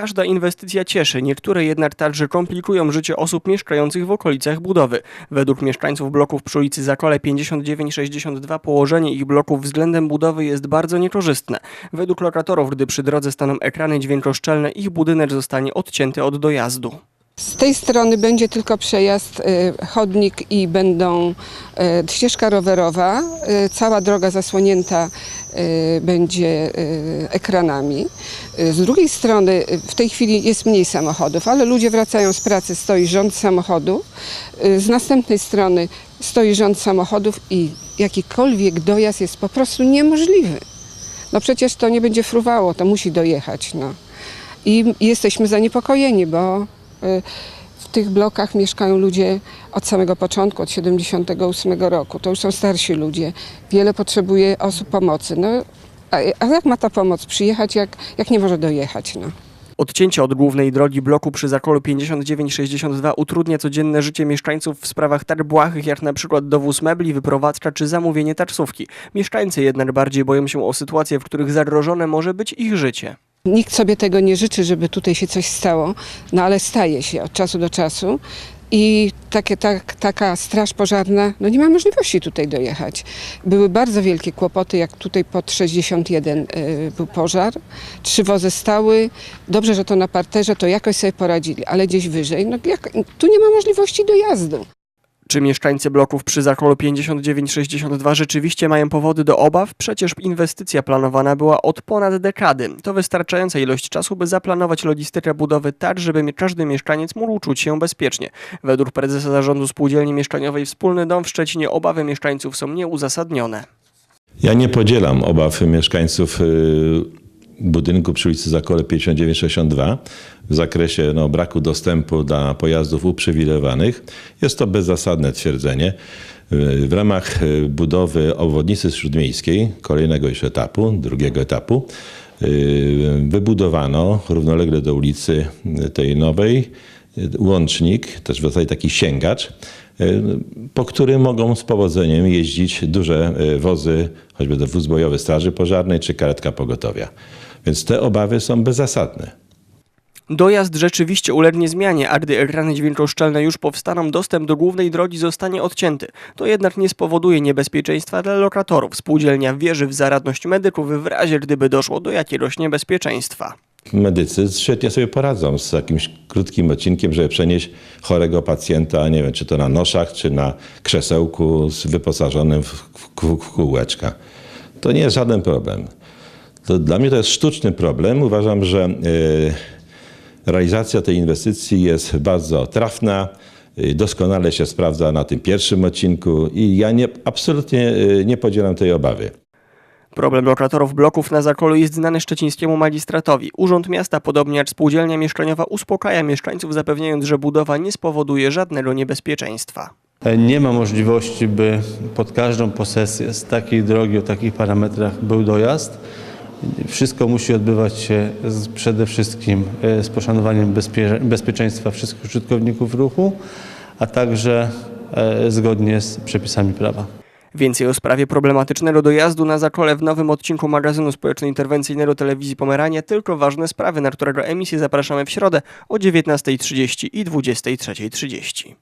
każda inwestycja cieszy, niektóre jednak także komplikują życie osób mieszkających w okolicach budowy. Według mieszkańców bloków przy ulicy Zakole 59-62 położenie ich bloków względem budowy jest bardzo niekorzystne. Według lokatorów, gdy przy drodze staną ekrany dźwiękoszczelne, ich budynek zostanie odcięty od dojazdu. Z tej strony będzie tylko przejazd, y, chodnik i będą y, ścieżka rowerowa. Y, Cała droga zasłonięta będzie ekranami. Z drugiej strony w tej chwili jest mniej samochodów, ale ludzie wracają z pracy, stoi rząd samochodów. Y, Z następnej strony stoi rząd samochodów i jakikolwiek dojazd jest po prostu niemożliwy. No przecież to nie będzie fruwało, to musi dojechać. No. I jesteśmy zaniepokojeni, bo w tych blokach mieszkają ludzie od samego początku, od 78 roku. To już są starsi ludzie. Wiele potrzebuje osób pomocy. No, a, a jak ma ta pomoc przyjechać, jak, jak nie może dojechać? No? Odcięcie od głównej drogi bloku przy Zakolu 59-62 utrudnia codzienne życie mieszkańców w sprawach tak błahych jak na przykład dowóz mebli, wyprowadzka czy zamówienie taksówki. Mieszkańcy jednak bardziej boją się o sytuacje, w których zagrożone może być ich życie. Nikt sobie tego nie życzy, żeby tutaj się coś stało, no ale staje się od czasu do czasu. I takie, tak, taka straż pożarna, no nie ma możliwości tutaj dojechać. Były bardzo wielkie kłopoty, jak tutaj pod 61 y, był pożar. Trzy wozy stały. Dobrze, że to na parterze, to jakoś sobie poradzili, ale gdzieś wyżej, no jak, tu nie ma możliwości dojazdu. Czy mieszkańcy bloków przy Zakolu 59-62 rzeczywiście mają powody do obaw? Przecież inwestycja planowana była od ponad dekady. To wystarczająca ilość czasu, by zaplanować logistykę budowy tak, żeby każdy mieszkaniec mógł czuć się bezpiecznie. Według prezesa zarządu spółdzielni mieszkaniowej Wspólny Dom w Szczecinie obawy mieszkańców są nieuzasadnione. Ja nie podzielam obaw mieszkańców y, budynku przy ulicy Zakole 5962 w zakresie no, braku dostępu dla pojazdów uprzywilejowanych. Jest to bezzasadne twierdzenie. W ramach y, budowy obwodnicy śródmiejskiej, kolejnego już etapu, drugiego etapu, y, wybudowano równolegle do ulicy y, tej nowej łącznik, też w zasadzie taki sięgacz, po którym mogą z powodzeniem jeździć duże wozy, choćby wóz bojowy Straży Pożarnej czy karetka pogotowia. Więc te obawy są bezzasadne. Dojazd rzeczywiście ulegnie zmianie, a gdy ekrany dźwiękoszczelne już powstaną, dostęp do głównej drogi zostanie odcięty. To jednak nie spowoduje niebezpieczeństwa dla lokatorów. Spółdzielnia wierzy w zaradność medyków w razie gdyby doszło do jakiegoś niebezpieczeństwa. Medycy świetnie sobie poradzą z jakimś krótkim odcinkiem, żeby przenieść chorego pacjenta, nie wiem, czy to na noszach, czy na krzesełku z wyposażonym w, w, w kółeczka. To nie jest żaden problem. To dla mnie to jest sztuczny problem. Uważam, że y, realizacja tej inwestycji jest bardzo trafna, y, doskonale się sprawdza na tym pierwszym odcinku i ja nie, absolutnie y, nie podzielam tej obawy. Problem lokatorów bloków na Zakolu jest znany szczecińskiemu magistratowi. Urząd Miasta, podobnie jak spółdzielnia mieszkaniowa, uspokaja mieszkańców, zapewniając, że budowa nie spowoduje żadnego niebezpieczeństwa. Nie ma możliwości, by pod każdą posesję z takiej drogi o takich parametrach był dojazd. Wszystko musi odbywać się z, przede wszystkim e, z poszanowaniem bezpie, bezpieczeństwa wszystkich użytkowników ruchu, a także e, zgodnie z przepisami prawa. Więcej o sprawie problematycznego dojazdu na Zakole w nowym odcinku magazynu społeczno-interwencyjnego Telewizji Pomerania. Tylko ważne sprawy, na którego emisję zapraszamy w środę o 19.30 i 23.30.